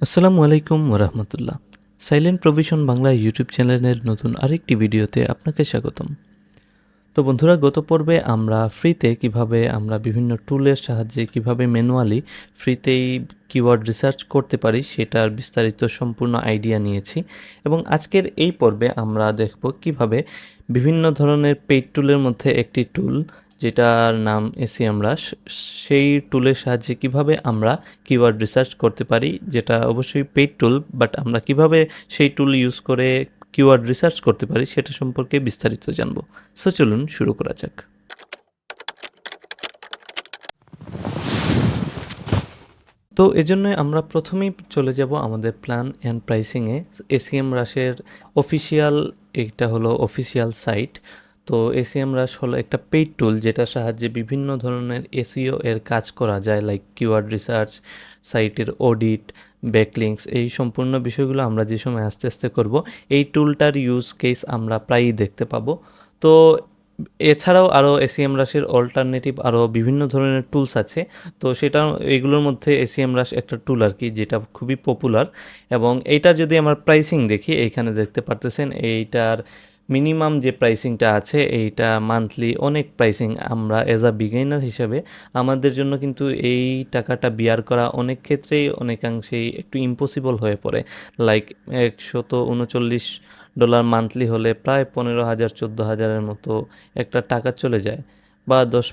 আসসালামু আলাইকুম ওরহমতুল্লাহ সাইলেন্ট প্রভিশন বাংলা ইউটিউব চ্যানেলের নতুন আরেকটি ভিডিওতে আপনাকে স্বাগতম। তো বন্ধুরা, গত পর্বে আমরা ফ্রিতে কীভাবে আমরা বিভিন্ন টুলের সাহায্যে কীভাবে ম্যানুয়ালি ফ্রিতেই কিওয়ার্ড রিসার্চ করতে পারি সেটার বিস্তারিত সম্পূর্ণ আইডিয়া নিয়েছি এবং আজকের এই পর্বে আমরা দেখব কীভাবে বিভিন্ন ধরনের পেইড টুলের মধ্যে একটি টুল যেটার নাম এসি আমরা সেই টুলের সাহায্যে কীভাবে আমরা কিওয়ার্ড রিসার্চ করতে পারি, যেটা অবশ্যই পেইড টুল বাট আমরা কীভাবে সেই টুল ইউজ করে কিওয়ার্ড রিসার্চ করতে পারি, সেটা সম্পর্কে বিস্তারিত জানব। সো চলুন শুরু করা যাক। তো এজন্য আমরা প্রথমেই চলে যাব আমাদের প্ল্যান অ্যান্ড প্রাইসিংয়ে এসিএম রাশের অফিসিয়াল এটা হলো অফিসিয়াল সাইট তো এসিএম রাশ হলো একটা পেইড টুল যেটার সাহায্যে বিভিন্ন ধরনের এসিও এর কাজ করা যায় লাইক কিওয়ার্ড রিসার্চ সাইটের অডিট ব্যাকলিংস এই সম্পূর্ণ বিষয়গুলো আমরা যে সময় আস্তে আস্তে করব, এই টুলটার ইউজ কেস আমরা প্রায়ই দেখতে পাবো। তো এছাড়াও আরও এসিএম রাশের অল্টারনেটিভ আরও বিভিন্ন ধরনের টুলস আছে। তো সেটা, এগুলোর মধ্যে এসিএম রাশ একটা টুল আর কি, যেটা খুবই পপুলার এবং এইটার যদি আমার প্রাইসিং দেখি, এইখানে দেখতে পারতেছেন, এইটার মিনিমাম যে প্রাইসিংটা আছে, এইটা মান্থলি অনেক প্রাইসিং আমরা অ্যাজ আ বিগিনার হিসাবে আমাদের জন্য কিন্তু এই টাকাটা বিয়ার করা অনেক ক্ষেত্রেই অনেকাংশেই একটু ইম্পসিবল হয়ে পড়ে। লাইক একশত উনচল্লিশ ডলার মান্থলি হলে প্রায় পনেরো হাজার, চোদ্দ হাজারের মতো একটা টাকা চলে যায় বা দশ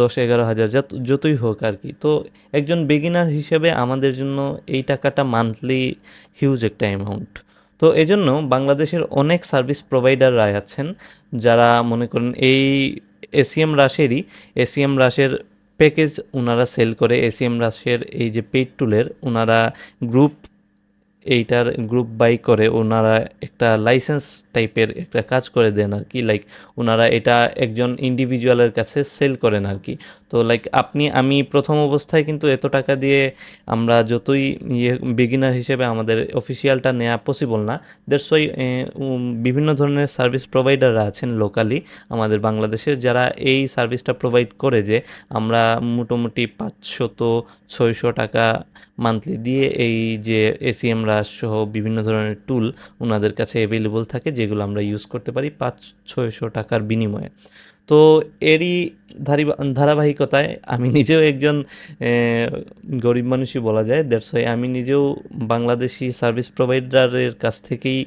দশ, এগারো হাজার, যত, যতই হোক আর কি। তো একজন বিগিনার হিসেবে আমাদের জন্য এই টাকাটা মান্থলি হিউজ একটা অ্যামাউন্ট তো এজন্য বাংলাদেশের অনেক সার্ভিস প্রোভাইডাররা আছেন যারা মনে করেন এই এসিএম রাশেরই, এসিএম রাশের প্যাকেজ ওনারা সেল করে, এসিএম রাশের এই যে পেইড টুলের ওনারা গ্রুপ এইটার গ্রুপ বাই করে ওনারা একটা লাইসেন্স টাইপের একটা কাজ করে দেন আর কি, লাইক ওনারা এটা একজন ইন্ডিভিজুয়ালের কাছে সেল করেন আর কি। তো লাইক আপনি, আমি প্রথম অবস্থায় কিন্তু এত টাকা দিয়ে আমরা যতই ইয়ে বিগিনার হিসেবে আমাদের অফিসিয়ালটা নেওয়া পসিবল না দেড় ওয়াই বিভিন্ন ধরনের সার্ভিস প্রোভাইডাররা আছেন লোকালি আমাদের বাংলাদেশের যারা এই সার্ভিসটা প্রোভাইড করে যে আমরা মোটামুটি পাঁচশত ছয়শো টাকা মান্থলি দিয়ে এই যে এসিএম রাশ সহ বিভিন্ন ধরনের টুল ওনাদের কাছে অ্যাভেলেবল থাকে, যেগুলো আমরা ইউজ করতে পারি পাঁচ ছয়শো টাকার বিনিময়ে। তো এরই ধারি, ধারাবাহিকতায় আমি নিজেও একজন গরিব মানুষই বলা যায়। দ্যাটস ওয়াই আমি নিজেও বাংলাদেশি সার্ভিস প্রোভাইডারের কাছ থেকেই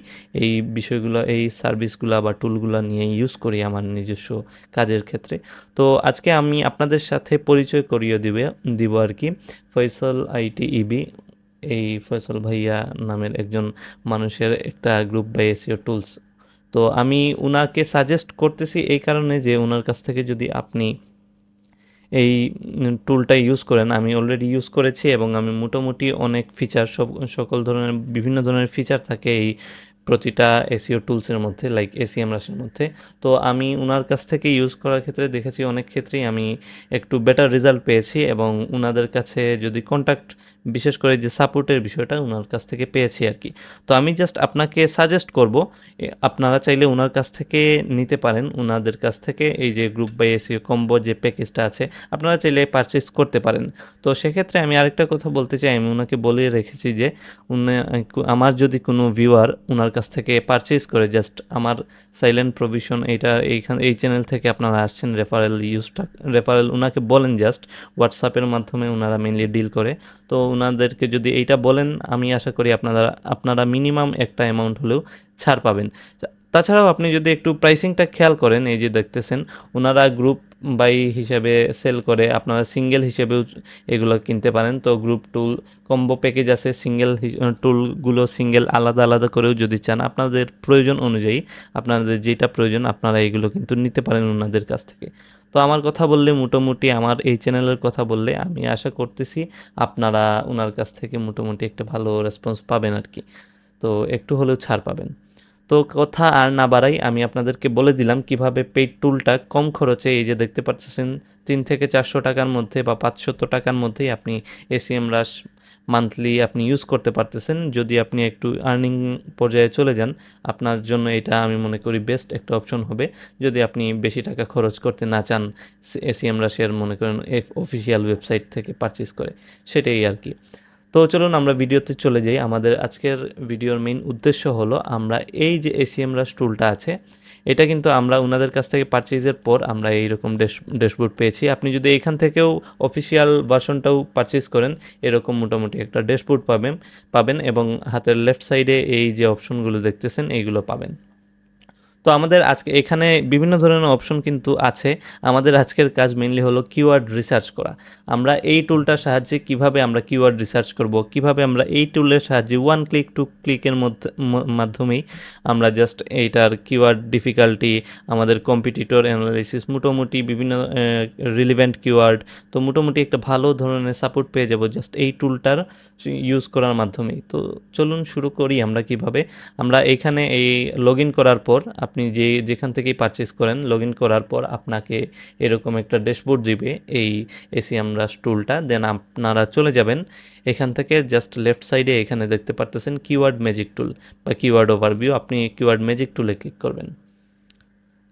এই বিষয়গুলো, এই সার্ভিসগুলো বা টুলগুলো নিয়ে ইউজ করি আমার নিজস্ব কাজের ক্ষেত্রে। তো আজকে আমি আপনাদের সাথে পরিচয় করিয়ে দিবে, দিব আর কি। ফয়সল আইটি ইবি এই ফয়সল ভাইয়া নামের একজন মানুষের একটা গ্রুপ বাই এসিও টুলস তো আমি উনাকে সাজেস্ট করতেছি এই কারণে যে ওনার কাছ থেকে যদি আপনি এই টুলটা ইউজ করেন, আমি অলরেডি ইউজ করেছি এবং আমি মোটামুটি অনেক ফিচার সব, সকল ধরনের, বিভিন্ন ধরনের ফিচার থাকে এই প্রতিটা এসিও টুলসের মধ্যে লাইক এসিএম রাশের মধ্যে। তো আমি ওনার কাছ থেকে ইউজ করার ক্ষেত্রে দেখেছি অনেক ক্ষেত্রেই আমি একটু বেটার রেজাল্ট পেয়েছি এবং ওনাদের কাছে যদি কন্ট্যাক্ট বিশেষ করে যে সাপোর্টের বিষয়টা ওনার কাছ থেকে পেয়েছি আর কি। তো আমি জাস্ট আপনাকে সাজেস্ট করব আপনারা চাইলে ওনার কাছ থেকে নিতে পারেন ওনাদের কাছ থেকে এই যে গ্রুপ বাই এসিও কম্বো যে প্যাকেজটা আছে, আপনারা চাইলে পারচেস করতে পারেন। তো সেক্ষেত্রে আমি আরেকটা কথা বলতে চাই, আমি ওনাকে বলে রেখেছি যে আমার যদি কোনো ভিউয়ার ওনার কাছ থেকে পারচেস করে জাস্ট আমার সাইলেন্ট প্রভিশন এইটা এইখান, এই চ্যানেল থেকে আপনারা আসছেন রেফারেল ইউজটা রেফারেল ওনাকে বলেন জাস্ট হোয়াটসঅ্যাপের মাধ্যমে ওনারা মেনলি ডিল করে। তো ওনাদেরকে যদি এইটা বলেন, আমি আশা করি আপনারা আপনারা মিনিমাম একটা অ্যামাউন্ট হলেও ছাড় পাবেন। তাছাড়াও আপনি যদি একটু প্রাইসিংটা খেয়াল করেন, এই যে দেখতেছেন, ওনারা গ্রুপ বাই হিসাবে সেল করে, আপনারা সিঙ্গেল হিসেবেও এগুলো কিনতে পারেন। তো গ্রুপ টুল কম্বো প্যাকেজ আছে সিঙ্গেল টুলগুলো সিঙ্গেল আলাদা আলাদা করেও যদি চান, আপনাদের প্রয়োজন অনুযায়ী, আপনাদের যেটা প্রয়োজন, আপনারা এগুলো কিন্তু নিতে পারেন ওনাদের কাছ থেকে। তো আমার কথা বললে মোটামুটি আমার এই চ্যানেলের কথা বললে আমি আশা করতেছি আপনারা ওনার কাছ থেকে মোটামুটি একটা ভালো রেসপন্স পাবেন আর কি তো একটু হলেও ছাড় পাবেন। তো কথা আর না বাড়াই আমি আপনাদেরকে বলে দিলাম কীভাবে পেইড টুলটা কম খরচে এই যে দেখতে পাচ্ছেন, তিন থেকে চারশো টাকার মধ্যে বা পাঁচশত টাকার মধ্যেই আপনি এসিএম রাশ মান্থলি আপনি ইউজ করতে পারতেছেন। যদি আপনি একটু আর্নিং পর্যায়ে চলে যান, আপনার জন্য এটা আমি মনে করি বেস্ট একটা অপশন হবে। যদি আপনি বেশি টাকা খরচ করতে না চান এসিএম রাশিয়ার মনে করেন এফ অফিসিয়াল ওয়েবসাইট থেকে পারচেস করে, সেটাই আর কি। তো চলুন আমরা ভিডিওতে চলে যাই। আমাদের আজকের ভিডিওর মেইন উদ্দেশ্য হলো, আমরা এই যে এসিএম রাস টুলটা আছে, এটা কিন্তু আমরা ওনাদের কাছ থেকে পারচেজের পর আমরা এইরকম ড্যাশ, ড্যাশবোর্ড পেয়েছি। আপনি যদি এখান থেকেও অফিসিয়াল ভার্সনটাও পারচেজ করেন, এরকম মোটামুটি একটা ড্যাশবোর্ড পাবেন পাবেন এবং হাতের লেফট সাইডে এই যে অপশনগুলো দেখতেছেন, এইগুলো পাবেন। তো আমাদের আজকে এখানে বিভিন্ন ধরনের অপশন কিন্তু আছে। আমাদের আজকের কাজ মেনলি হলো কিওয়ার্ড রিসার্চ করা। আমরা এই টুলটার সাহায্যে কীভাবে আমরা কিওয়ার্ড রিসার্চ করব, কীভাবে আমরা এই টুলের সাহায্যে ওয়ান ক্লিক টু ক্লিকের মধ্যে মাধ্যমেই আমরা জাস্ট এইটার কিওয়ার্ড ডিফিকাল্টি আমাদের কম্পিটিটর অ্যানালাইসিস মোটামুটি বিভিন্ন রিলিভেন্ট কিওয়ার্ড তো মোটামুটি একটা ভালো ধরনের সাপোর্ট পেয়ে যাব জাস্ট এই টুলটার ইউজ করার মাধ্যমেই। তো চলুন শুরু করি আমরা কীভাবে। আমরা এখানে এই লগ করার পর আপনি যে যেখান থেকেই পারচেস করেন লগ ইন করার পর আপনাকে এরকম একটা ড্যাশবোর্ড দিবে এই এসিএম রাস টুলটা দেন আপনারা চলে যাবেন। এখান থেকে জাস্ট লেফট সাইডে এখানে দেখতে পারতেছেন কিওয়ার্ড ম্যাজিক টুল বা কিওয়ার্ড ওভারভিউ আপনি কিওয়ার্ড ম্যাজিক টুলে ক্লিক করবেন।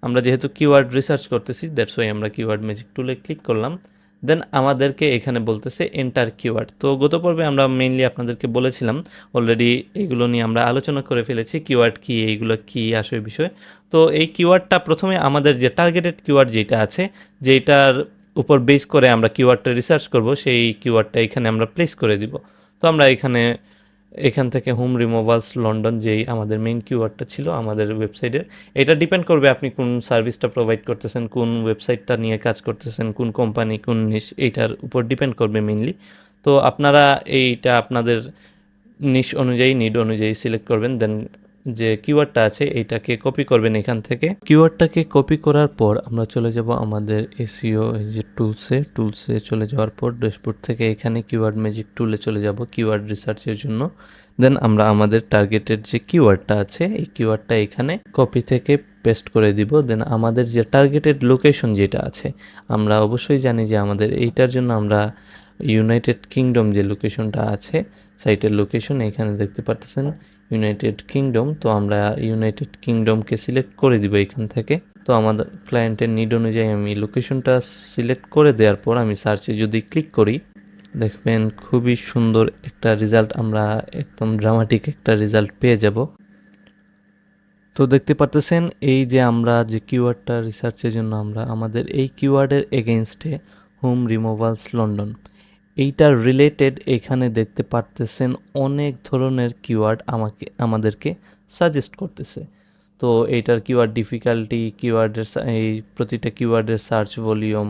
আমরা যেহেতু কিওয়ার্ড রিসার্চ করতেছি দ্যাটস ওয়াই আমরা কিওয়ার্ড ম্যাজিক টুলে ক্লিক করলাম। দেন আমাদেরকে এখানে বলতেছে এন্টার কিওয়ার্ড তো গত পর্বে আমরা মেইনলি আপনাদেরকে বলেছিলাম অলরেডি এগুলো নিয়ে আমরা আলোচনা করে ফেলেছি কিওয়ার্ড কি, এইগুলো কি আসে বিষয়। তো এই কিওয়ার্ডটা প্রথমে আমাদের যে টার্গেটেড কিওয়ার্ড যেটা আছে যেটার উপর বেস করে আমরা কিওয়ার্ডটা রিসার্চ করব, সেই কিওয়ার্ডটা এখানে আমরা প্লেস করে দিব। তো আমরা এখানে এখান থেকে হোম রিমুভালস লন্ডন যেই আমাদের মেইন কিউআরটা ছিল আমাদের ওয়েবসাইটের এটা ডিপেন্ড করবে আপনি কোন সার্ভিসটা প্রোভাইড করতেছেন, কোন ওয়েবসাইটটা নিয়ে কাজ করতেছেন, কোন কোম্পানি কোন নিশ এইটার উপর ডিপেন্ড করবে মেইনলি তো আপনারা এইটা আপনাদের নিশ অনুযায়ী নিড অনুযায়ী সিলেক্ট করবেন দেন যে কিওয়ার্ডটা আছে, এইটাকে কপি করবেন এখান থেকে। কিওয়ার্ডটাকে কপি করার পর আমরা চলে যাব আমাদের এসিও এই যে টুলসে টুলসে চলে যাওয়ার পর ড্যাশবোর্ড থেকে এখানে কিওয়ার্ড ম্যাজিক টুলে চলে যাব কিওয়ার্ড রিসার্চের জন্য। দেন আমরা আমাদের টার্গেটের যে কিওয়ার্ডটা আছে, এই কিওয়ার্ডটা এখানে কপি থেকে পেস্ট করে দিব। দেন আমাদের যে টার্গেটেড লোকেশন যেটা আছে, আমরা অবশ্যই জানি যে আমাদের এইটার জন্য আমরা ইউনাইটেড কিংডম যে লোকেশনটা আছে সাইটের লোকেশন এখানে দেখতে পারতেছেন। ইউনাইটেড কিংডম তো আমরা ইউনাইটেড কিংডমকে সিলেক্ট করে দিব এখান থেকে। তো আমাদের ক্লায়েন্টের নিড অনুযায়ী আমি লোকেশনটা সিলেক্ট করে দেওয়ার পর আমি সার্চে যদি ক্লিক করি, দেখবেন খুবই সুন্দর একটা রেজাল্ট আমরা একদম ড্রামাটিক একটা রেজাল্ট পেয়ে যাব। তো দেখতে পারতেছেন, এই যে আমরা যে কিওয়ার্ডটা রিসার্চের জন্য আমরা আমাদের এই কিওয়ার্ডের এগেনস্টে হোম রিমুভালস লন্ডন এইটার রিলেটেড এখানে দেখতে পারতেছেন অনেক ধরনের কিওয়ার্ড আমাকে, আমাদেরকে সাজেস্ট করতেছে। তো এইটার কিওয়ার্ড ডিফিকাল্টি কিওয়ার্ডের এই প্রতিটা কিওয়ার্ডের সার্চ ভলিউম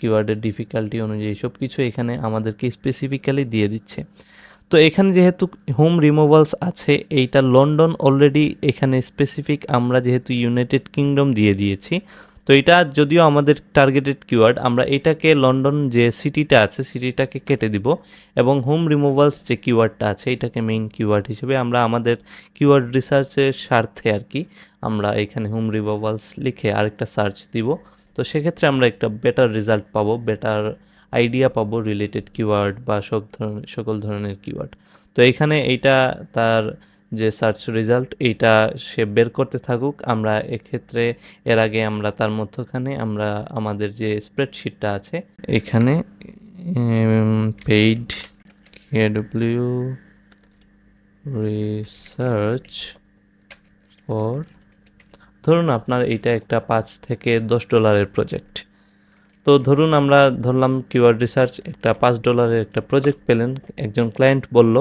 কিওয়ার্ডের ডিফিকাল্টি অনুযায়ী সব কিছু এখানে আমাদেরকে স্পেসিফিক্যালি দিয়ে দিচ্ছে। তো এখানে যেহেতু হোম রিমুভালস আছে, এইটা লন্ডন অলরেডি এখানে স্পেসিফিক আমরা যেহেতু ইউনাইটেড কিংডম দিয়ে দিয়েছি তো এটা যদিও আমাদের টার্গেটেড কিওয়ার্ড আমরা এটাকে লন্ডন যে সিটিটা আছে সিটিটাকে কেটে দিব এবং হোম রিমুভালস যে কিওয়ার্ডটা আছে, এটাকে মেইন কিওয়ার্ড হিসেবে আমরা আমাদের কিওয়ার্ড রিসার্চের স্বার্থে আর কি আমরা এখানে হোম রিমুভালস লিখে আরেকটা সার্চ দিব। তো সেক্ষেত্রে আমরা একটা বেটার রেজাল্ট পাবো বেটার আইডিয়া পাবো রিলেটেড কিওয়ার্ড বা সব ধরনের, সকল ধরনের কিওয়ার্ড তো এখানে এইটা তার যে সার্চ রেজাল্ট এইটা সে বের করতে থাকুক। আমরা এক্ষেত্রে, এর আগে আমরা তার মধ্যখানে আমরা আমাদের যে স্প্রেডশিটটা আছে, এখানে পেইড কেডব্লিউ রিসার্চ ফর ধরুন আপনার এইটা একটা পাঁচ থেকে দশ ডলারের প্রজেক্ট তো ধরুন আমরা ধরলাম কিওয়ার্ড রিসার্চ একটা পাঁচ ডলারের একটা প্রজেক্ট পেলেন, একজন ক্লায়েন্ট বলল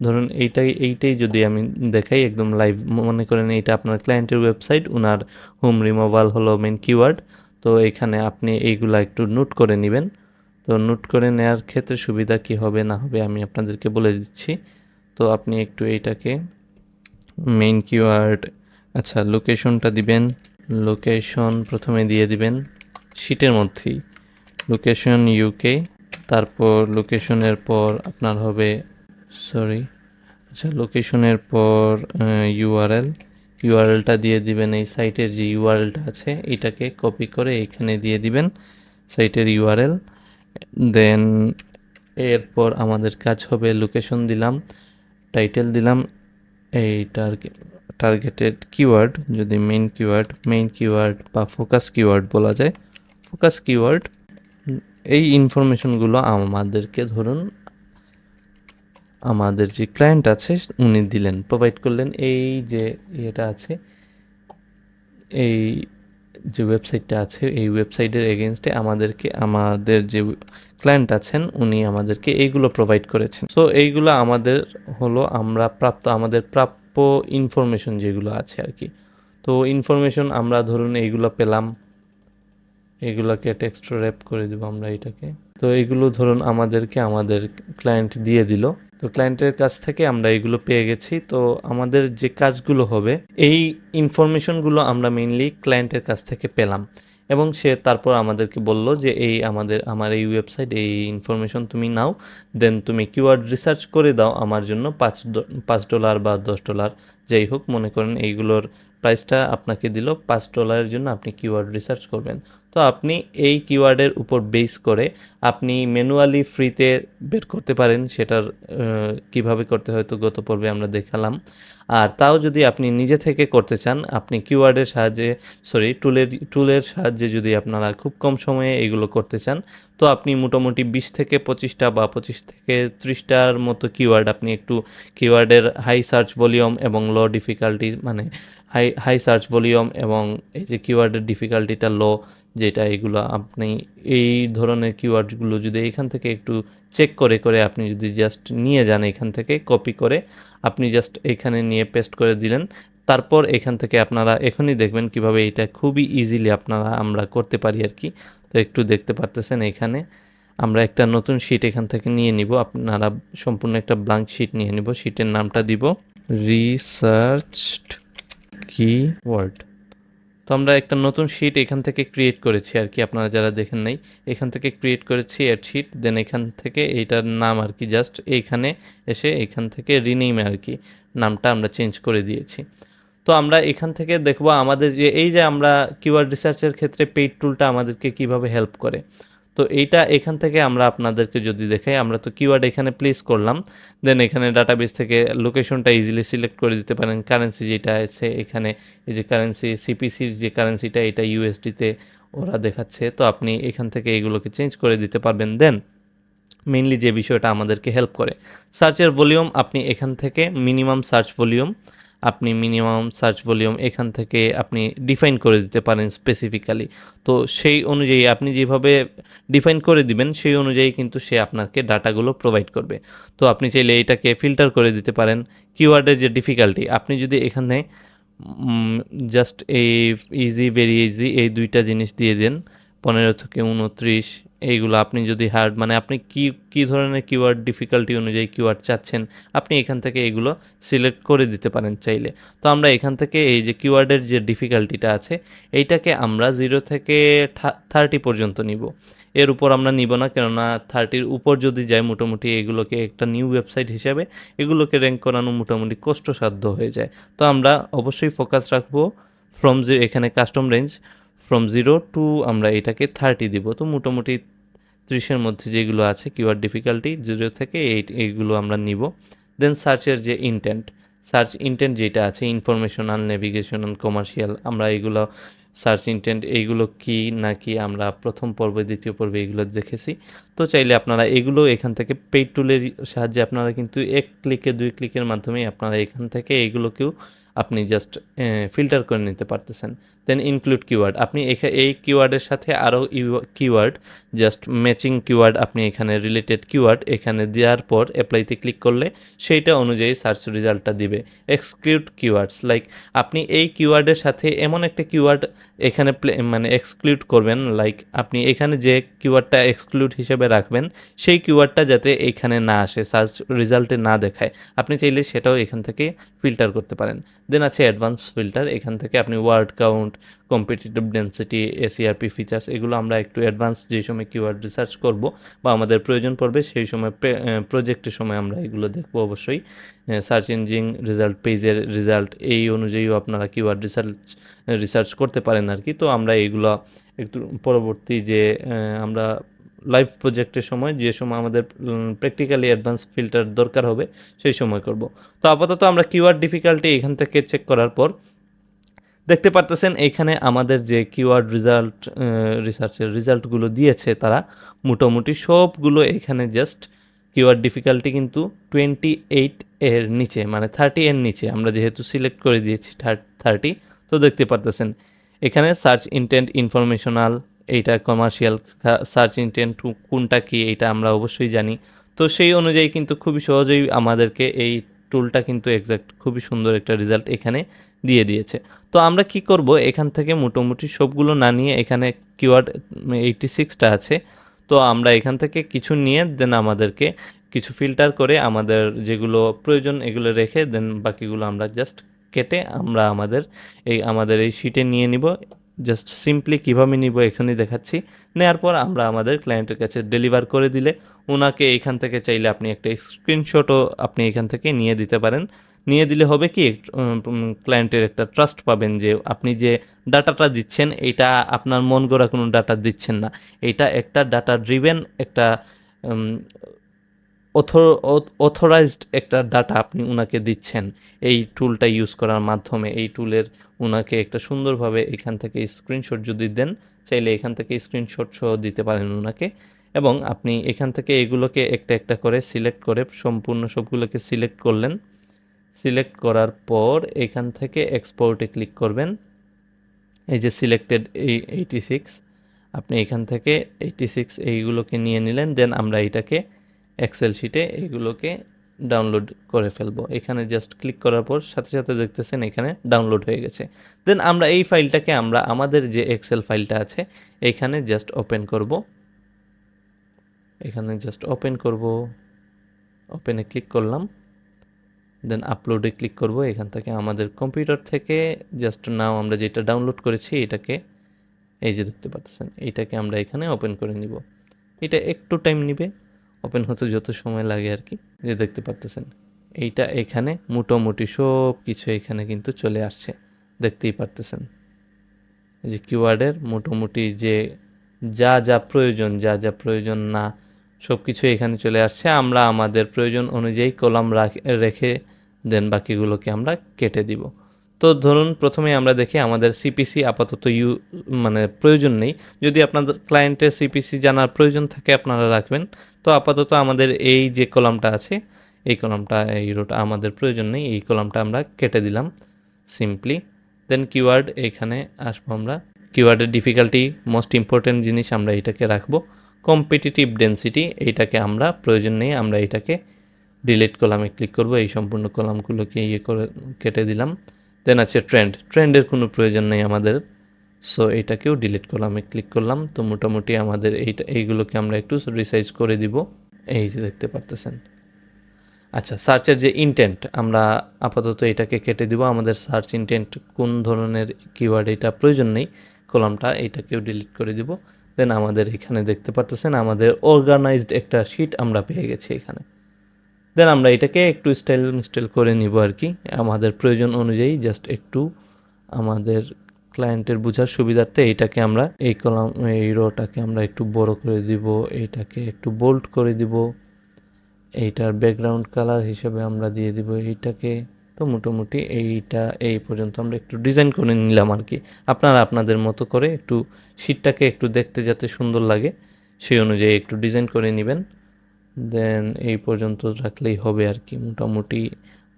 ধরুন এইটাই এইটাই যদি আমি দেখাই একদম লাইভ মনে করেন এইটা আপনার ক্লায়েন্টের ওয়েবসাইট ওনার হোম রিমুভাল হলো মেন কিওয়ার্ড তো এখানে আপনি এইগুলা একটু নোট করে নেবেন। তো নোট করে নেওয়ার ক্ষেত্রে সুবিধা কি হবে না হবে আমি আপনাদেরকে বলে দিচ্ছি। তো আপনি একটু এইটাকে মেইন কিওয়ার্ড আচ্ছা লোকেশনটা দিবেন। লোকেশন প্রথমে দিয়ে দিবেন শিটের মধ্যেই। লোকেশন ইউকে তারপর লোকেশনের পর আপনার হবে সরি আচ্ছা লোকেশনের পর ইউআরএল ইউআরএলটা দিয়ে দিবেন এই সাইটের যে ইউআরএলটা আছে, এটাকে কপি করে এখানে দিয়ে দিবেন সাইটের ইউআরএল দেন এরপর আমাদের কাজ হবে লোকেশন দিলাম টাইটেল দিলাম, এই টার্গেট টার্গেটেড কিওয়ার্ড যদি মেইন কিওয়ার্ড মেইন কিওয়ার্ড বা ফোকাস কিওয়ার্ড বলা যায় ফোকাস কিওয়ার্ড এই ইনফরমেশনগুলো আমাদেরকে ধরুন আমাদের যে ক্লায়েন্ট আছে, উনি দিলেন প্রোভাইড করলেন। এই যে ইয়েটা আছে, এই যে ওয়েবসাইটটা আছে, এই ওয়েবসাইটের এগেনস্টে আমাদেরকে, আমাদের যে ক্লায়েন্ট আছেন, উনি আমাদেরকে এইগুলো প্রোভাইড করেছেন। সো এইগুলো আমাদের হলো, আমরা প্রাপ্ত, আমাদের প্রাপ্য ইনফরমেশন যেগুলো আছে আর কি তো ইনফরমেশন আমরা ধরুন এইগুলো পেলাম এগুলোকে টেক্সট র্যাপ করে দেবো আমরা এটাকে। তো এগুলো ধরুন আমাদেরকে, আমাদের ক্লায়েন্ট দিয়ে দিল। তো ক্লায়েন্টের কাছ থেকে আমরা এগুলো পেয়ে গেছি। তো আমাদের যে কাজগুলো হবে, এই ইনফরমেশনগুলো আমরা মেইনলি ক্লায়েন্টের কাছ থেকে পেলাম। এবং সে তারপর আমাদেরকে বলল যে, এই আমাদের, আমার এই ওয়েবসাইট এই ইনফরমেশন তুমি নাও দেন তুমি কিওয়ার্ড রিসার্চ করে দাও আমার জন্য পাঁচ পাঁচ ডলার বা দশ ডলার যাই হোক, মনে করেন এইগুলোর প্রাইসটা আপনাকে দিল পাঁচ ডলারের জন্য আপনি কিওয়ার্ড রিসার্চ করবেন। তো আপনি এই কিওয়ার্ডের উপর বেস করে আপনি ম্যানুয়ালি ফ্রিতে বের করতে পারেন সেটার কীভাবে করতে হয়তো গত পর্বে আমরা দেখালাম। আর তাও যদি আপনি নিজে থেকে করতে চান, আপনি কিওয়ার্ডের সাহায্যে সরি টুলের টুলের সাহায্যে যদি আপনারা খুব কম সময়ে এগুলো করতে চান, তো আপনি মোটামুটি বিশ থেকে পঁচিশটা বা পঁচিশ থেকে ত্রিশটার মতো কিওয়ার্ড আপনি একটু কিওয়ার্ডের হাই সার্চ ভলিউম এবং লো ডিফিকাল্টি মানে হাই হাই সার্চ ভলিউম এবং এই যে কিওয়ার্ডের ডিফিকাল্টিটা লো, যেটা এগুলো আপনি এই ধরনের কিওয়ার্ডগুলো যদি এখান থেকে একটু চেক করে করে আপনি যদি জাস্ট নিয়ে যান এখান থেকে, কপি করে আপনি জাস্ট এখানে নিয়ে পেস্ট করে দিলেন। তারপর এখান থেকে আপনারা এখনই দেখবেন কীভাবে এটা খুবই ইজিলি আপনারা, আমরা করতে পারি আর কি। তো একটু দেখতে পারতেছেন এখানে। আমরা একটা নতুন শিট এখান থেকে নিয়ে নিব। আপনারা সম্পূর্ণ একটা ব্লাঙ্ক শিট নিয়ে নিব। শিটের নামটা দিব। রিসার্চড কিওয়ার্ড তো আমরা একটা নতুন শিট এখান থেকে ক্রিয়েট করেছি আর কি, আপনারা যারা দেখেন নাই, এখান থেকে ক্রিয়েট করেছি এড শিট দেন এখান থেকে এইটার নাম আর কি জাস্ট এইখানে এসে এখান থেকে রিনেমে আর কি নামটা আমরা চেঞ্জ করে দিয়েছি। তো আমরা এখান থেকে দেখব আমাদের যে, এই যে আমরা কিওয়ার্ড রিসার্চের ক্ষেত্রে পেইড টুলটা আমাদেরকে কীভাবে হেল্প করে। তো এইটা এখান থেকে আমরা আপনাদেরকে যদি দেখাই, আমরা তো কিওয়ার্ড এখানে প্লেস করলাম দেন এখানে ডাটাবেস থেকে লোকেশনটা ইজিলি সিলেক্ট করে দিতে পারেন। কারেন্সি যেটা আছে এখানে, এই যে কারেন্সি সিপিসির যে কারেন্সিটা এটা ইউএসডিতে ওরা দেখাচ্ছে। তো আপনি এখান থেকে এগুলোকে চেঞ্জ করে দিতে পারবেন। দেন মেইনলি যে বিষয়টা আমাদেরকে হেল্প করে। সার্চের ভলিউম আপনি এখান থেকে মিনিমাম সার্চ ভলিউম আপনি মিনিমাম সার্চ ভলিউম এখান থেকে আপনি ডিফাইন করে দিতে পারেন স্পেসিফিক্যালি তো সেই অনুযায়ী আপনি যেভাবে ডিফাইন করে দিবেন, সেই অনুযায়ী কিন্তু সে আপনাকে ডাটাগুলো প্রোভাইড করবে। তো আপনি চাইলে এটাকে ফিল্টার করে দিতে পারেন। কিওয়ার্ডের যে ডিফিকাল্টি আপনি যদি এখানে জাস্ট এই ইজি ভেরি ইজি এই দুইটা জিনিস দিয়ে দেন, পনেরো থেকে উনত্রিশ এইগুলো আপনি যদি হার্ড মানে আপনি কি কি ধরনের কিওয়ার্ড ডিফিকাল্টি অনুযায়ী কিওয়ার্ড চাচ্ছেন, আপনি এখান থেকে এগুলো সিলেক্ট করে দিতে পারেন চাইলে। তো আমরা এখান থেকে এই যে কিওয়ার্ডের যে ডিফিকাল্টিটা আছে, এইটাকে আমরা জিরো থেকে থার্টি পর্যন্ত নিব। এর উপর আমরা নিব না, কেননা থার্টির উপর যদি যায় মোটামুটি এগুলোকে একটা নিউ ওয়েবসাইট হিসাবে এগুলোকে র্যাঙ্ক করানো মোটামুটি কষ্টসাধ্য হয়ে যায়। তো আমরা অবশ্যই ফোকাস রাখব ফ্রম যে এখানে custom range from zero to আমরা এটাকে থার্টি দিব। তো মোটামুটি ত্রিশের মধ্যে যেগুলো আছে কিওয়ার্ড ডিফিকাল্টি জিরো থেকে এই এইগুলো আমরা নিব। দেন সার্চের যে ইনটেন্ট সার্চ ইনটেন্ট যেটা আছে ইনফরমেশনাল নেভিগেশনাল কমার্শিয়াল আমরা এগুলো সার্চ ইনটেন্ট এইগুলো কি না কি আমরা প্রথম পর্বে, দ্বিতীয় পর্বে এগুলো দেখেছি। তো চাইলে আপনারা এগুলো এখান থেকে পেইড টুলের সাহায্যে আপনারা কিন্তু এক ক্লিকে দুই ক্লিকের মাধ্যমে আপনারা এখান থেকে এগুলোকেও আপনি জাস্ট ফিল্টার করে নিতে পারতেছেন। দেন ইনক্লুড কিওয়ার্ড আপনি এখা- এই কিওয়ার্ডের সাথে আরও কিওয়ার্ড জাস্ট ম্যাচিং কিওয়ার্ড আপনি এখানে রিলেটেড কিওয়ার্ড এখানে দেওয়ার পর অ্যাপ্লাইতে ক্লিক করলে সেইটা অনুযায়ী সার্চ রেজাল্টটা দিবে। এক্সক্লুড কিওয়ার্ডস লাইক আপনি এই কিওয়ার্ডের সাথে এমন একটা কিওয়ার্ড এখানে মানে এক্সক্লুড করবেন লাইক আপনি এখানে যে কিওয়ার্ডটা এক্সক্লুড হিসেবে রাখবেন, সেই কিওয়ার্ডটা যাতে এখানে না আসে সার্চ রেজাল্টে না দেখায়। আপনি চাইলে সেটাও এখান থেকে ফিল্টার করতে পারেন। দেন আছে অ্যাডভান্স ফিল্টার এখান থেকে আপনি word count competitive density SERP features এগুলো আমরা একটু অ্যাডভান্স যে সময় কিওয়ার্ড রিসার্চ করব বা আমাদের প্রয়োজন পড়বে, সেই সময় প্রজেক্টের সময় আমরা এগুলো দেখব অবশ্যই। সার্চ ইঞ্জিন রেজাল্ট পেজের রেজাল্ট এই অনুযায়ীও আপনারা কিওয়ার্ড রিসার্চ রিসার্চ করতে পারেন আর কি তো আমরা এইগুলো একটু পরবর্তী যে আমরা লাইভ প্রজেক্টের সময় যে সময় আমাদের প্র্যাকটিক্যালি অ্যাডভান্স ফিল্টার দরকার হবে, সেই সময় করব। তো আপাতত আমরা কিওয়ার্ড ডিফিকাল্টি এখান থেকে চেক করার পর দেখতে পারতেছেন এইখানে আমাদের যে কিওয়ার্ড রেজাল্ট রিসার্চের রেজাল্টগুলো দিয়েছে তারা, মোটামুটি সবগুলো এখানে জাস্ট কিওয়ার্ড ডিফিকাল্টি কিন্তু টোয়েন্টি এইট এর নিচে মানে থার্টি এর নিচে, আমরা যেহেতু সিলেক্ট করে দিয়েছি থার্টি তো দেখতে পারতেছেন। এখানে সার্চ ইন্টেন্ট ইনফরমেশনাল এইটা কমার্শিয়াল সার্চ ইন্টেন্ট কোনটা কি এটা আমরা অবশ্যই জানি। তো সেই অনুযায়ী কিন্তু খুবই সহজেই আমাদেরকে এই টুলটা কিন্তু এক্সাক্ট খুবই সুন্দর একটা রেজাল্ট এখানে দিয়ে দিয়েছে। তো আমরা কি করব? এখান থেকে মোটামুটি সবগুলো না নিয়ে এখানে কিওয়ার্ড এইটি সিক্সটা আছে। তো আমরা এখান থেকে কিছু নিয়ে দেন আমাদেরকে কিছু ফিল্টার করে আমাদের যেগুলো প্রয়োজন এগুলো রেখে দেন বাকিগুলো আমরা জাস্ট কেটে আমরা আমাদের এই আমাদের এই শিটে নিয়ে নিব। জাস্ট সিম্পলি কীভাবে নিব এখানেই দেখাচ্ছি। নেওয়ার পর আমরা আমাদের ক্লায়েন্টের কাছে ডেলিভার করে দিলে ওনাকে এখান থেকে চাইলে আপনি একটা স্ক্রিনশটও আপনি এখান থেকে নিয়ে দিতে পারেন। নিয়ে দিলে হবে কি ক্লায়েন্টের একটা ট্রাস্ট পাবেন যে আপনি যে ডাটাটা দিচ্ছেন, এটা আপনার মন গড়া কোনো ডাটা দিচ্ছেন না। এটা একটা ডাটা ড্রিভেন একটা অথরাইজড একটা ডাটা আপনি ওনাকে দিচ্ছেন। এই টুলটা ইউজ করার মাধ্যমে, এই টুলের ওনাকে একটা সুন্দরভাবে এখান থেকে স্ক্রিনশট যদি দেন, চাইলে এখান থেকে স্ক্রিনশট সহ দিতে পারেন ওনাকে এবং আপনি এখান থেকে এগুলোকে একটা একটা করে সিলেক্ট করে সম্পূর্ণ সবগুলোকে সিলেক্ট করলেন। সিলেক্ট করার পর এখান থেকে এক্সপোর্টে ক্লিক করবেন। এই যে সিলেক্টেড এই এইটি সিক্স আপনি এখান থেকে এইটি সিক্স এইগুলোকে নিয়ে নিলেন দেন আমরা এটাকে এক্সেল শিটে এইগুলোকে ডাউনলোড করে ফেলব। এখানে জাস্ট ক্লিক করার পর সাথে সাথে দেখতেছেন এখানে ডাউনলোড হয়ে গেছে। দেন আমরা এই ফাইলটাকে আমরা আমাদের যে এক্সেল ফাইলটা আছে, এখানে জাস্ট ওপেন করব। এখানে জাস্ট ওপেন করব। ওপেনে ক্লিক করলাম। দেন আপলোডে ক্লিক করব। এখান থেকে আমাদের কম্পিউটার থেকে জাস্ট নাও আমরা যেটা ডাউনলোড করেছি, এটাকে এই যে দেখতে পাচ্ছেন এইটাকে আমরা এখানে ওপেন করে নিব। এটা একটু টাইম নিবে। ওপেন হতে যত সময় লাগে আর কি, যে দেখতে পারতেছেন। এইটা এখানে মোটামুটি সব কিছু এখানে কিন্তু চলে আসছে, দেখতেই পারতেছেন। এই যে কিওয়ার্ডের মোটামুটি যে যা যা প্রয়োজন, যা যা প্রয়োজন না সব কিছু এখানে চলে আসছে। আমরা আমাদের প্রয়োজন অনুযায়ী কলাম রেখে দেন, বাকিগুলোকে আমরা কেটে দিব। তো ধরুন প্রথমে আমরা দেখি আমাদের সিপিসি আপাতত ইউ মানে প্রয়োজন নেই। যদি আপনাদের ক্লায়েন্টের সিপিসি জানার প্রয়োজন থাকে আপনারা রাখবেন। তো আপাতত আমাদের এই যে কলামটা আছে, এই কলামটা, এই রোটা আমাদের প্রয়োজন নেই। এই কলামটা আমরা কেটে দিলাম সিম্পলি দেন কিওয়ার্ড এইখানে আসব আমরা। কিওয়ার্ডের ডিফিকাল্টি মোস্ট ইম্পর্টেন্ট জিনিস আমরা এটাকে রাখব। কম্পিটিটিভ ডেন্সিটি এইটাকে আমরা, প্রয়োজন নেই, আমরা এটাকে ডিলিট কলামে ক্লিক করব। এই সম্পূর্ণ কলামগুলোকে ইয়ে করে, কেটে দিলাম। দেন আছে ট্রেন্ড ট্রেন্ডের কোনো প্রয়োজন নেই আমাদের। সো এটাকেও ডিলিট কলামে ক্লিক করলাম। তো মোটামুটি আমাদের এইটা, এইগুলোকে আমরা একটু রিসাইজ করে দিব। এই যে দেখতে পারতেছেন। আচ্ছা সার্চের যে ইন্টেন্ট আমরা আপাতত এটাকে কেটে দিব। আমাদের সার্চ ইন্টেন্ট কোন ধরনের কিওয়ার্ড এটা প্রয়োজন নেই। কলামটা এইটাকেও ডিলিট করে দিব। দেন আমাদের এখানে দেখতে পারতেছেন, আমাদের অর্গানাইজড একটা শিট আমরা পেয়ে গেছি এখানে। দেন আমরা এটাকে একটু স্টাইল মিস্টাইল করে নিব আর কি। আমাদের প্রয়োজন অনুযায়ী জাস্ট একটু আমাদের ক্লায়েন্টের বোঝার সুবিধার্থে এইটাকে আমরা এই কলাম এই রোটাকে আমরা একটু বড় করে দিব এইটাকে একটু বোল্ড করে দিব। এইটার ব্যাকগ্রাউন্ড কালার হিসেবে আমরা দিয়ে দিব এইটাকে। তো মোটামুটি এইটা, এই পর্যন্ত আমরা একটু ডিজাইন করে নিলাম আর কি। আপনারা আপনাদের মতো করে একটু শীটটাকে একটু দেখতে যাতে সুন্দর লাগে, সেই অনুযায়ী একটু ডিজাইন করে নেবেন। দেন এই পর্যন্ত রাখলেই হবে আর কি। মোটামুটি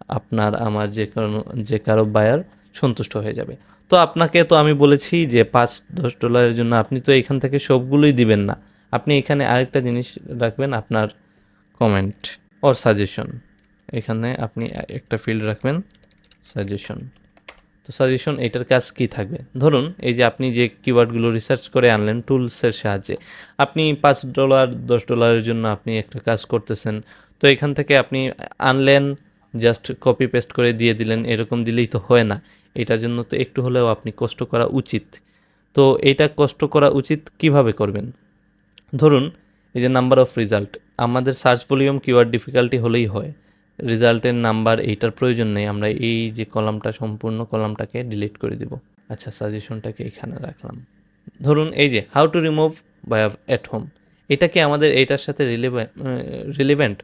আপনার, আমার যে কারও যে কারও বায়ার সন্তুষ্ট হয়ে যাবে। তো আপনাকে তো আমি বলেছি যে পাঁচ, দশ ডলারের জন্য আপনি তো এখান থেকে সবগুলোই দিবেন না। আপনি এখানে আরেকটা জিনিস রাখবেন আপনার কমেন্ট ওর সাজেশন এখানে আপনি একটা ফিল্ড রাখবেন সাজেশন তো সাজেশন এটার কাজ কি থাকবে? ধরুন, এই যে আপনি যে কিওয়ার্ডগুলো রিসার্চ করে আনলেন টুলসের সাহায্যে, আপনি পাঁচ ডলার দশ ডলারের জন্য আপনি একটা কাজ করতেছেন, তো এখান থেকে আপনি আনলেন জাস্ট কপি পেস্ট করে দিয়ে দিলেন, এরকম দিলেই তো হয় না। এটার জন্য তো একটু হলেও আপনি কষ্ট করা উচিত। তো এটা কষ্ট করা উচিত কীভাবে করবেন? ধরুন, এই যে নাম্বার অফ রেজাল্ট আমাদের সার্চ ভলিউম কিওয়ার্ড ডিফিকাল্টি হলেই হয়। রেজাল্টের নাম্বার এইটার প্রয়োজন নেই, আমরা এই যে কলামটা, সম্পূর্ণ কলামটাকে ডিলিট করে দিব। আচ্ছা সাজেশনটাকে এখানে রাখলাম। ধরুন এই যে how to remove by at home এটা কি আমাদের এইটার সাথে রিলেভেন্ট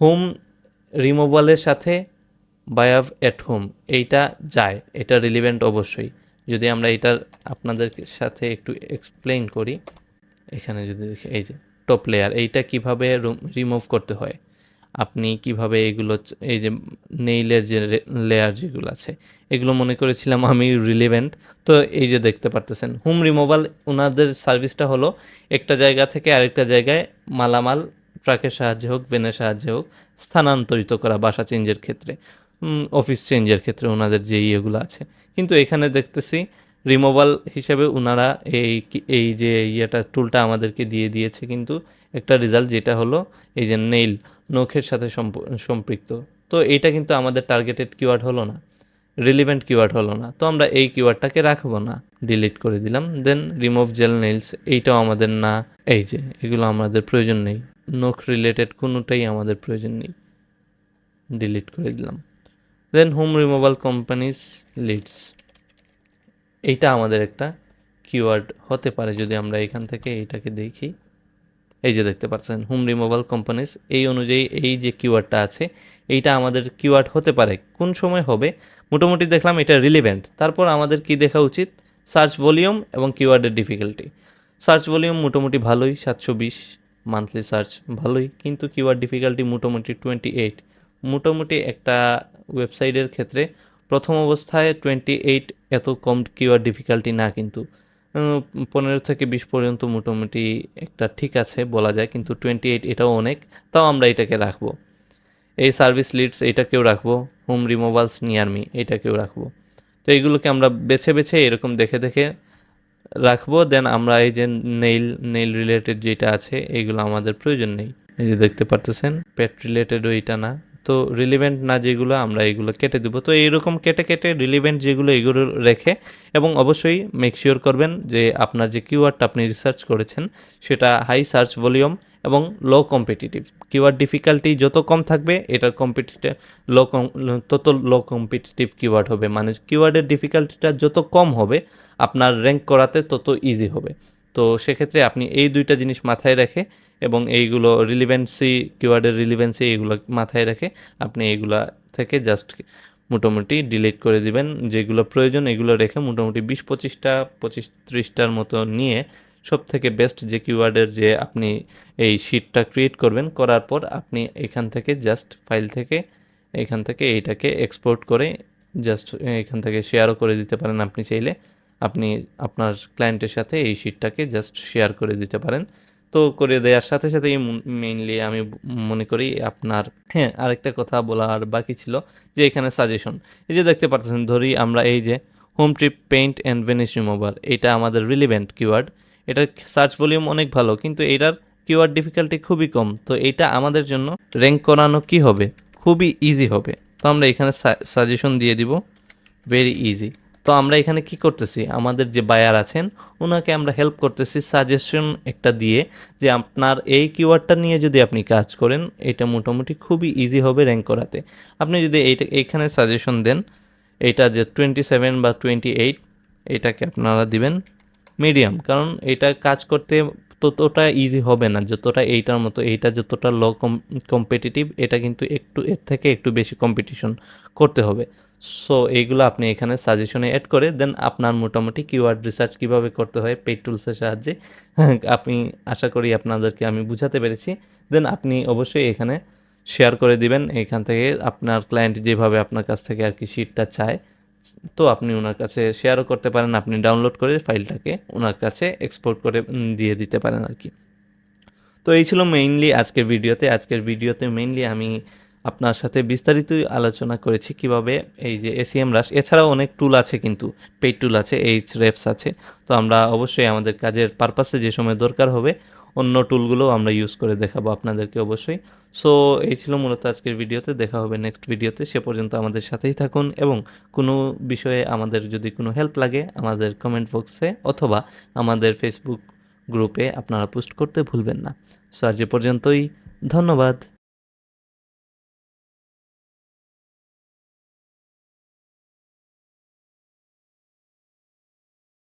হোম রিমুভালের সাথে বায়াভ অ্যাট হোম এইটা যায়, এটা রিলিভেন্ট অবশ্যই। যদি আমরা এটা আপনাদের সাথে একটু এক্সপ্লেইন করি, এখানে যদি এই যে টপ লেয়ার এইটা কীভাবে রিমুভ করতে হয়? আপনি কীভাবে এগুলো এই যে নেইলের যে লেয়ার যেগুলো আছে, এগুলো মনে করেছিলাম আমি রিলেভেন্ট তো এই যে দেখতে পারতেছেন হোম রিমোভাল ওনাদের সার্ভিসটা হলো একটা জায়গা থেকে আরেকটা জায়গায় মালামাল ট্রাকের সাহায্যে হোক ভেনের সাহায্যে হোক, স্থানান্তরিত করা, বাসা চেঞ্জের ক্ষেত্রে। অফিস চেঞ্জের ক্ষেত্রে ওনাদের যে ইয়েগুলো আছে। কিন্তু এখানে দেখতেছি রিমুভাল হিসেবে ওনারা এই এই যে ইয়েটা টুলটা আমাদেরকে দিয়ে দিয়েছে। কিন্তু একটা রেজাল্ট যেটা হলো, এই যে নেইল নখের সাথে সম্প- সম্পৃক্ত। তো এইটা কিন্তু আমাদের টার্গেটেড কিওয়ার্ড হলো না। রিলিভেন্ট কিওয়ার্ড হলো না। তো আমরা এই কিওয়ার্ডটাকে রাখব না। ডিলিট করে দিলাম। দেন রিমুভ জেল নেইলস এইটাও আমাদের না। এই যে, এগুলো আমাদের প্রয়োজন নেই। নখ রিলেটেড কোনোটাই আমাদের প্রয়োজন নেই। ডিলিট করে দিলাম। Then home removal companies leads এইটা আমাদের একটা কিওয়ার্ড হতে পারে যদি আমরা এখান থেকে এইটাকে দেখি। এই যে দেখতে পাচ্ছেন, হোম রিমুভাল কোম্পানিজ এই অনুযায়ী এই যে কিওয়ার্ডটা আছে, এইটা আমাদের কিওয়ার্ড হতে পারে। কোন সময় হবে? মোটামুটি দেখলাম এটা রিলিভেন্ট তারপর আমাদের কি দেখা উচিত? সার্চ ভলিউম এবং কিওয়ার্ডের ডিফিকাল্টি সার্চ ভলিউম মোটামুটি ভালোই, সাতশো বিশ মান্থলি সার্চ ভালোই, কিন্তু কিওয়ার্ড ডিফিকাল্টি মোটামুটি টোয়েন্টি এইট মোটামুটি একটা ওয়েবসাইটের ক্ষেত্রে প্রথম অবস্থায় টোয়েন্টি এইট এত কম কিওয়ার্ড ডিফিকাল্টি না কিন্তু। পনেরো থেকে বিশ পর্যন্ত মোটামুটি একটা ঠিক আছে বলা যায়, কিন্তু টোয়েন্টি এইট এটাও অনেক, তাও আমরা এটাকে রাখব। এই সার্ভিস লিডস এটাকেও রাখব হোম রিমোভালস নিয়ার মি এটাকেও রাখব। তো এইগুলোকে আমরা বেছে বেছে এরকম দেখে দেখে রাখব দেন আমরা এই যে নেইল নেইল রিলেটেড যেটা আছে এইগুলো আমাদের প্রয়োজন নেই। এই যে দেখতে পারতেছেন পেট রিলেটেডও এটা না। তো রিলিভেন্ট না যেগুলো আমরা এগুলো কেটে দেবো। তো এইরকম কেটে কেটে রিলিভেন্ট যেগুলো এগুলো রেখে এবং অবশ্যই মেক শিওর করবেন যে আপনার যে কিওয়ার্ডটা আপনি রিসার্চ করেছেন সেটা হাই সার্চ ভলিউম এবং লো কম্পিটিটিভ কিওয়ার্ড ডিফিকাল্টি যত কম থাকবে এটার কম্পিটিটিভ লো তত লো কম্পিটিটিভ কিওয়ার্ড হবে। মানে কিওয়ার্ডের ডিফিকাল্টিটা যত কম হবে, আপনার র্যাঙ্ক করাতে তত ইজি হবে। তো সেক্ষেত্রে আপনি এই দুইটা জিনিস মাথায় রেখে এবং এইগুলো রিলিভেন্সি কিওয়ার্ডের রিলিভেন্সি এইগুলো মাথায় রেখে আপনি এইগুলা থেকে জাস্ট মোটামুটি ডিলিট করে দিবেন। যেগুলো প্রয়োজন এগুলো রেখে মোটামুটি বিশ পঁচিশটা, পঁচিশ ত্রিশটার মতো নিয়ে সব থেকে বেস্ট যে কিওয়ার্ডের যে আপনি এই শিটটা ক্রিয়েট করবেন, করার পর আপনি এখান থেকে জাস্ট ফাইল থেকে, এখান থেকে এইটাকে এক্সপোর্ট করে জাস্ট এখান থেকে শেয়ারও করে দিতে পারেন আপনি চাইলে। আপনি আপনার ক্লায়েন্টের সাথে এই শিটটাকে জাস্ট শেয়ার করে দিতে পারেন। তো করে দেওয়ার সাথে সাথেই মেইনলি আমি মনে করি আপনার হ্যাঁ আরেকটা কথা বলার বাকি ছিল যে এখানে সাজেশন এই যে দেখতে পাচ্ছেন ধরি আমরা এই যে home trip paint and varnish remover এটা আমাদের রিলিভেন্ট কিওয়ার্ড এটার সার্চ ভলিউম অনেক ভালো, কিন্তু এটার কিওয়ার্ড ডিফিকাল্টি খুবই কম। তো এইটা আমাদের জন্য র্যাঙ্ক করানো কি হবে? খুবই ইজি হবে। তো আমরা এখানে সাজেশন দিয়ে দিব। ভেরি ইজি তো আমরা এখানে কি করতেছি? আমাদের যে বায়ার আছেন ওনাকে আমরা হেল্প করতেছি সাজেশন একটা দিয়ে যে আপনার এই কিওয়ার্ডটা নিয়ে যদি আপনি কাজ করেন, এটা মোটামুটি খুবই ইজি হবে র্যাঙ্ক করাতে। আপনি যদি এইটা, এইখানে সাজেশন দেন এটা যে টোয়েন্টি সেভেন বা টোয়েন্টি এইট এটাকে আপনারা দিবেন মিডিয়াম কারণ এটা কাজ করতে ততটা ইজি হবে না, যতটা এইটার মতো, এইটা যতটা লো কম্পিটিটিভ এটা কিন্তু একটু, এর থেকে একটু বেশি কম্পিটিশন করতে হবে। সো এইগুলো আপনি এখানে সাজেশনে অ্যাড করে দেন আপনার মোটামুটি কিওয়ার্ড রিসার্চ কীভাবে করতে হয় পেড টুলসের সাহায্যে, আপনি আশা করি আপনাদেরকে আমি বুঝাতে পেরেছি। দেন আপনি অবশ্যই এখানে শেয়ার করে দিবেন, এখান থেকে আপনার ক্লায়েন্ট যেভাবে আপনার কাছ থেকে আর কি শিটটা চায়, তো আপনি ওনার কাছে শেয়ারও করতে পারেন, আপনি ডাউনলোড করে ফাইলটাকে ওনার কাছে এক্সপোর্ট করে দিয়ে দিতে পারেন আর কি। তো এই ছিল মেইনলি আজকের ভিডিওতে আজকের ভিডিওতে মেইনলি আমি আপনার সাথে বিস্তারিত আলোচনা করেছি কীভাবে এই যে এসিএম রাশ এছাড়াও অনেক টুল আছে কিন্তু পেইড টুল আছে এইচ রেফস আছে। তো আমরা অবশ্যই আমাদের কাজের পারপাসে যে সময় দরকার হবে, অন্য টুলগুলো আমরা ইউজ করে দেখাবো আপনাদেরকে অবশ্যই। সো এই ছিল মূলত আজকের ভিডিওতে, দেখা হবে নেক্সট ভিডিওতে সে পর্যন্ত আমাদের সাথেই থাকুন এবং কোনো বিষয়ে আমাদের যদি কোনো হেল্প লাগে, আমাদের কমেন্ট বক্সে অথবা আমাদের ফেসবুক গ্রুপে আপনারা পোস্ট করতে ভুলবেন না। সো আজ এ পর্যন্তই, ধন্যবাদ।